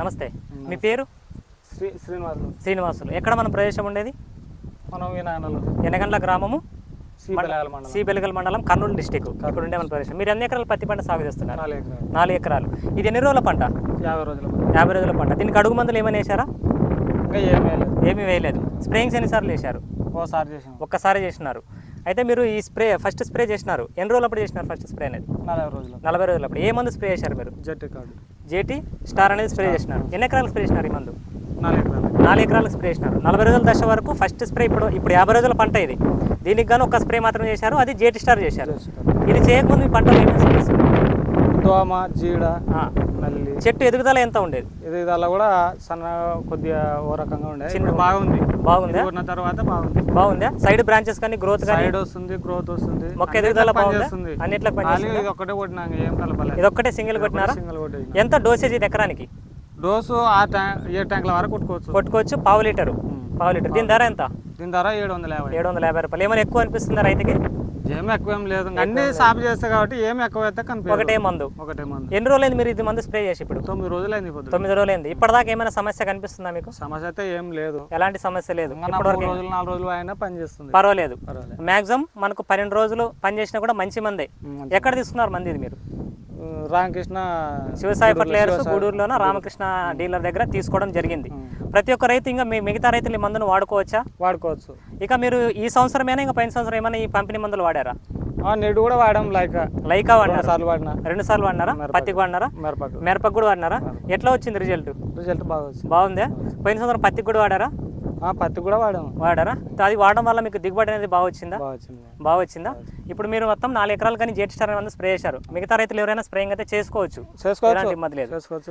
నమస్తే. మీ పేరు? శ్రీ శ్రీనివాసులు. శ్రీనివాసులు. ఎక్కడ మన ప్రదేశం ఉండేది? మనం వినాయనలు ఎనగండ్ల గ్రామము? సి బెలగాల మండలం. కర్నూలు డిస్టిక్. ఇక్కడ ఉండే మన ప్రదేశం. మీరు ఎన్ని ఎకరాలు పత్తి పంట సాగు చేస్తున్నారు? నాలుగు ఎకరాలు. నాలుగు ఎకరాలు. ఇది ఎన్ని రోజుల పంట? యాభై రోజుల యాభై రోజుల పంట. దీనికి అడుగు మందులు ఏమైనా వేశారా? ఏమీ లేదు ఏమీ వేయలేదు. స్ప్రేయింగ్స్ ఎన్నిసార్లు వేశారు? ఒక్కసారి చేసినారు. అయితే మీరు ఈ స్ప్రే ఫస్ట్ స్ప్రే చేసినారు. ఎన్ని రోజులు అప్పుడు చేసినారు ఫస్ట్ స్ప్రే అనేది? నలభై రోజుల. నలభై రోజులు అప్పుడు ఏ మందు స్ప్రే చేశారు మీరు? జట్టు కార్డు. J T? స్టార్ అనేది స్ప్రే చేసినారు. ఎన్ని ఎకరాలు స్ప్రే చేసినారు ఈ మందు? నాలుగు ఎకరాలు. నాలుగు ఎకరాలకు స్ప్రే చేసినారు. నలభై రోజుల దశ వరకు ఫస్ట్ స్ప్రే ఇప్పుడు ఇప్పుడు యాభై రోజుల పంట ఇది. దీనికి గాను ఒక స్ప్రే మాత్రం చేశారు. అది జేటీ స్టార్ చేశారు. ఇది చేయకముందు మీ పంటలో ఏమేమి దోమ జీడ నల్లి. చెట్టు ఎదుగుదల ఎంత ఉండేది? దానిలో కూడా సన్న కొద్దిగా ఓ రకంగా ఉండే చిన్న ఇప్పుడు బాగుంది. బాగుందా? ఉన్న తర్వాత బాగుంది. బాగుందా? సైడ్ బ్రాంచెస్ కానీ గ్రోత్ కానీ? సైడ్ వస్తుంది గ్రోత్ వస్తుంది. మొక్క ఎదుగుదల బాగుందా? పనిచేస్తుంది అన్నిట్లకు పని ఒక్కటే కొట్టినాక ఏం కలపలేదు. ఇది ఒక్కటే సింగిల్ కొట్టినారా? సింగిల్ కొట్టి ఎంత డోసేజ్ ఇది ఎకరానికి? డోసు ఆ ట్యాంక్ ఏడు ట్యాంకుల వరకు కొట్టుకోవచ్చు. కొట్టుకోవచ్చు పావు లీటరు. పావు లీటర్. దీని ధర ఎంత? దీని ధర ఏడు వందల యాభై. ఏడు వందల యాభై రూపాయలు. ఏమైనా ఎక్కువ అనిపిస్తుందా రైతుకి? ఏం ఎక్కువ ఏం లేదు అన్ని సాపు చేస్తే కాబట్టి ఏం ఎక్కువ అయితే కనిపించదు. ఒకటే మందు. ఒకటే మంది. ఎన్ని రోజులైంది మీరు ఇది మందు స్ప్రే చేసి ఇప్పుడు? తొమ్మిది రోజులైంది పొద్దు తొమ్మిది రోజులైంది. ఇప్పటిదాకా ఏమైనా సమస్య కనిపిస్తుందా మీకు? సమస్య అయితే ఏం లేదు. ఎలాంటి సమస్య లేదు. రోజులు నాలుగు రోజులు అయినా పని చేస్తుంది. పర్వాలేదు. పర్వాలేదు. మాక్సిమం మనకు పన్నెండు రోజులు పని చేసినా కూడా మంచి మందే. ఎక్కడ తీసుకున్నారు మంది ఇది మీరు? రామకృష్ణ శివసాయి ఫర్టిలైజర్స్ గూడూరులోన రామకృష్ణ డీలర్ దగ్గర తీసుకోవడం జరిగింది. ప్రతి ఒక్క రైతు ఇంకా మీ మిగతా రైతులు ఈ మందును వాడుకోవచ్చా? వాడుకోవచ్చు. ఇక మీరు ఈ సంవత్సరమేనా ఇంకా పైన సంవత్సరం ఏమైనా ఈ పంపిణీ మందులు వాడారా? నెడు కూడా వాడాం లైక్. లైకా వాడినారా? సార్లు వాడినా. రెండు సార్లు వాడినారా. పత్తికి వాడినారా? మిరపకు. మిరపకు కూడా వాడినారా? ఎట్లా వచ్చింది రిజల్ట్? రిజల్ట్ బాగా బాగుందా? పోయిన సంవత్సరం పత్తికి కూడా వాడారా? పత్తి కూడా వాడాము. వాడారా? అది వాడడం వల్ల మీకు దిగుబడి అనేది బాగా వచ్చిందా? బాగా వచ్చింది. ఇప్పుడు మీరు మొత్తం నాలుగు ఎకరాలు కానీ జేటి స్టార్ మంది స్ప్రే చేశారు. మిగతా రైతులు ఎవరైనా స్ప్రేయింగ్ అయితే చేసుకోవచ్చు. ఇబ్బంది లేదు. చేసుకోవచ్చు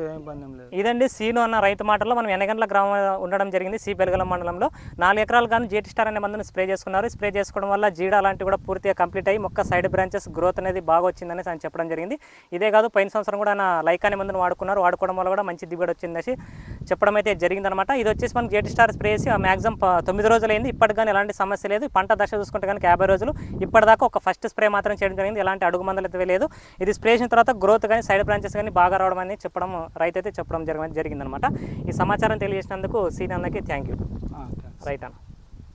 ఇదండి సీను అన్న రైతు మాటల్లో మనం ఎనగంట్ల గ్రామం ఉండడం జరిగింది సి పెలగల మండలంలో. నాలుగు ఎకరాలు కానీ జేటి స్టార్ అనే మందుని స్ప్రే చేసుకున్నారు. స్ప్రే చేసుకోవడం వల్ల జీడ అలాంటివి కూడా పూర్తిగా కంప్లీట్ అయ్యి మొక్క సైడ్ బ్రాంచెస్ గ్రోత్ అనేది బాగా వచ్చిందని ఆయన చెప్పడం జరిగింది. ఇదే కాదు పోయిన సంవత్సరం కూడా ఆయన లైక్ అనే మందుని వాడుకున్నారు. వాడుకోవడం వల్ల కూడా మంచి దిగుబడి వచ్చిందని చెప్పడం అయితే జరిగిందనమాట. ఇది వచ్చేసి మనం జేటి స్టార్ స్ప్రే చేసి మ్యాక్సిమం తొమ్మిది రోజులు అయింది ఇప్పటికి కానీ ఎలాంటి సమస్య లేదు. పంట దశ చూసుకుంటే కనుక యాభై రోజులు. ఇప్పటిదాకా ఒక ఫస్ట్ స్ప్రే మాత్రం చేయడం జరిగింది. ఎలాంటి అడుగు మందులు అయితే లేదు. ఇది స్ప్రే చేసిన తర్వాత గ్రోత్ కానీ సైడ్ బ్రాంచెస్ కానీ బాగా రావడం అనేది చెప్పడం రైతు అయితే చెప్పడం జరిగింది జరిగిందనమాట. ఈ సమాచారం తెలియజేసినందుకు సీన్ అన్నకి థ్యాంక్ యూ. రైట్ అన్న.